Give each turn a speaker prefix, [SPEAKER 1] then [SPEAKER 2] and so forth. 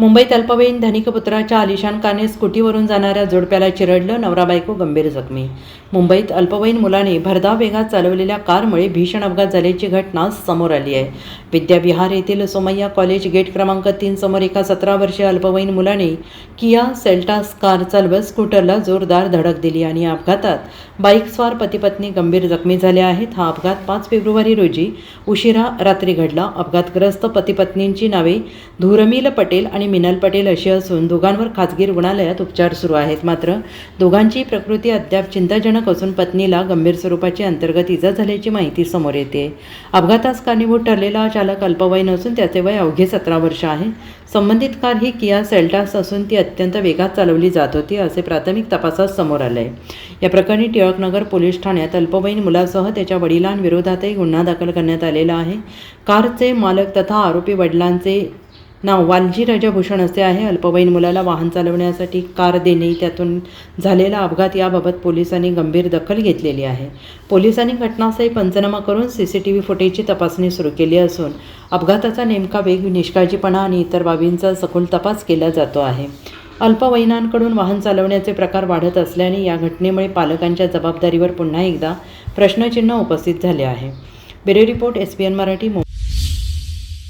[SPEAKER 1] मुंबईत अल्पवयीन धनिक पुत्राच्या आलिशान कारने स्कूटीवरून जाणाऱ्या जोडप्याला चिरडलं नवरा बायको गंभीर जखमी. मुंबईत अल्पवयीन मुलाने भरधाव वेगात चालवलेल्या कारमुळे भीषण अपघात झाल्याची घटना समोर आली आहे. विद्याविहार येथील सोमय्या कॉलेज गेट क्रमांक तीन समोर एका सतरा वर्षीय अल्पवयीन मुलाने किया सेल्टास कार चालवत स्कूटरला जोरदार धडक दिली आणि या अपघातात बाईकस्वार पतीपत्नी गंभीर जखमी झाल्या आहेत. हा अपघात पाच फेब्रुवारी रोजी उशिरा रात्री घडला. अपघातग्रस्त पतीपत्नींची नावे धुरमील पटेल आणि मिनल पटेल अशी असून दोघांवर खाजगी रुग्णालयात उपचार सुरू आहेत. मात्र दोघांची प्रकृती अद्याप चिंताजनक असून पत्नीला गंभीर स्वरूपाची अंतर्गत इजा झाल्याची माहिती समोर येते. अपघातास कारणीभूत ठरलेला चालक अल्पवयीन असून त्याचे वय अवघे सतरा वर्ष आहे. संबंधित कार ही किया सेल्टास असून ती अत्यंत वेगात चालवली जात होती असे प्राथमिक तपासात समोर आले या प्रकरणी टिळकनगर पोलीस ठाण्यात अल्पवयीन मुलासह त्याच्या वडिलांविरोधातही गुन्हा दाखल करण्यात आलेला आहे. कारचे मालक तथा आरोपी वडिलांचे नाव वालजी राजाभूषण असे आहे. अल्पवयीन मुलाला वाहन चालवण्यासाठी कार देणे त्यातून झालेला अपघात याबाबत पोलिसांनी गंभीर दखल घेतलेली आहे. पोलिसांनी घटनास्थळी पंचनामा करून सी सी टी व्ही फुटेजची तपासणी सुरू केली असून अपघाताचा नेमका वेग निष्काळजीपणा आणि इतर बाबींचा सखोल तपास केला जातो आहे. अल्पवयीनांकडून वाहन चालवण्याचे प्रकार वाढत असल्याने या घटनेमुळे पालकांच्या जबाबदारीवर पुन्हा एकदा प्रश्नचिन्ह उपस्थित झाले आहे. Bureau report S P N Marathi Mumbai